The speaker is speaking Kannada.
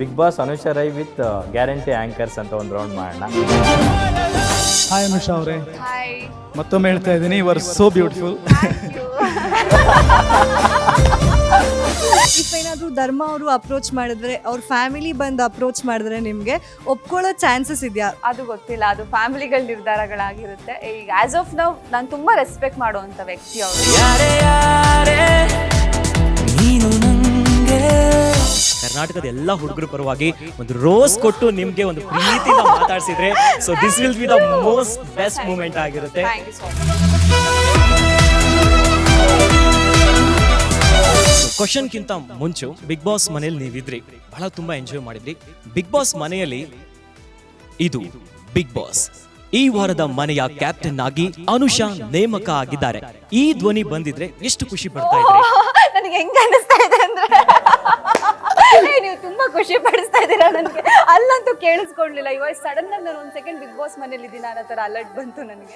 Bigg Boss Anusha Rai with guarantee anchors ಅಂತ ಒಂದು ರೌಂಡ್ ಮಾಡೋಣ. ಹಾಯ್ ಅನುಷಾ ಅವರೇ. ಹಾಯ್ ಮತ್ತೊಮ್ಮೆ ಹೇಳ್ತಾ ಇದ್ದೀನಿ ಇವರ್ ಸೋ ಬ್ಯೂಟಿಫುಲ್ ಇಫ್ ಏನಾದರೂ ಧರ್ಮ ಅವರು ಅಪ್ರೋಚ್ ಮಾಡಿದ್ರೆ ಅವ್ರ ಫ್ಯಾಮಿಲಿ ಬಂದು ಅಪ್ರೋಚ್ ಮಾಡಿದ್ರೆ ನಿಮಗೆ ಒಪ್ಕೊಳ್ಳೋ ಚಾನ್ಸಸ್ ಇದೆಯಾ? ಅದು ಗೊತ್ತಿಲ್ಲ ಅದು ಫ್ಯಾಮಿಲಿಗಳ ನಿರ್ಧಾರಗಳಾಗಿರುತ್ತೆ. ಈಗ ಆಸ್ ಆಫ್ ನೌ ನಾನು ತುಂಬಾ ರೆಸ್ಪೆಕ್ಟ್ ಮಾಡುವಂತ ವ್ಯಕ್ತಿ ಅವರು. ಕರ್ನಾಟಕದ ಎಲ್ಲ ಹುಡುಗರ ಪರವಾಗಿ ಒಂದು ರೋಸ್ ಕೊಟ್ಟು ನಿಮ್ಗೆ ಒಂದು ಪ್ರೀತಿಯಿಂದ ಮಾತಾಡಿಸಿದ್ರೆ so this will be the most best moment ಆಗಿರುತ್ತೆ. ಕ್ವಶನ್ಗಿಂತ ಮುಂಚೆ ಬಿಗ್ ಬಾಸ್ ಮನೇಲಿ ನೀವಿದ್ರಿ. ಬಹಳ ತುಂಬಾ ಎಂಜಾಯ್ ಮಾಡಿದ್ರಿ. ಬಿಗ್ ಬಾಸ್ ಮನೆಯಲ್ಲಿ ಇದು ಬಿಗ್ ಬಾಸ್ ಈ ವಾರದ ಮನೆಯ ಕ್ಯಾಪ್ಟನ್ ಆಗಿ ಅನುಷಾ ನೇಮಕ ಆಗಿದ್ದಾರೆ. ಈ ಧ್ವನಿ ಬಂದಿದ್ರೆ ಎಷ್ಟು ಖುಷಿ ಪಡ್ತಾ ಇದ್ರಿ? ನನಗೆ ಹೆಂಗ ಅನಿಸ್ತಾ ಇದೆ ಅಂದ್ರೆ ಖುಷಿ ಪಡಿಸ್ತಾ ಇದ್ದೀರಾ ನನಗೆ? ಅಲ್ಲಂತೂ ಕೇಳಿಸ್ಕೊಳ್ಲಿಲ್ಲ ಇವಾಗ ಸಡನ್ ಆಗಿ ನಾನು ಒಂದ್ ಸೆಕೆಂಡ್ ಬಿಗ್ ಬಾಸ್ ಮನೇಲಿ ಇದ್ದೀನಿ ಅನ್ನೋ ತರ ಅಲರ್ಟ್ ಬಂತು ನನಗೆ.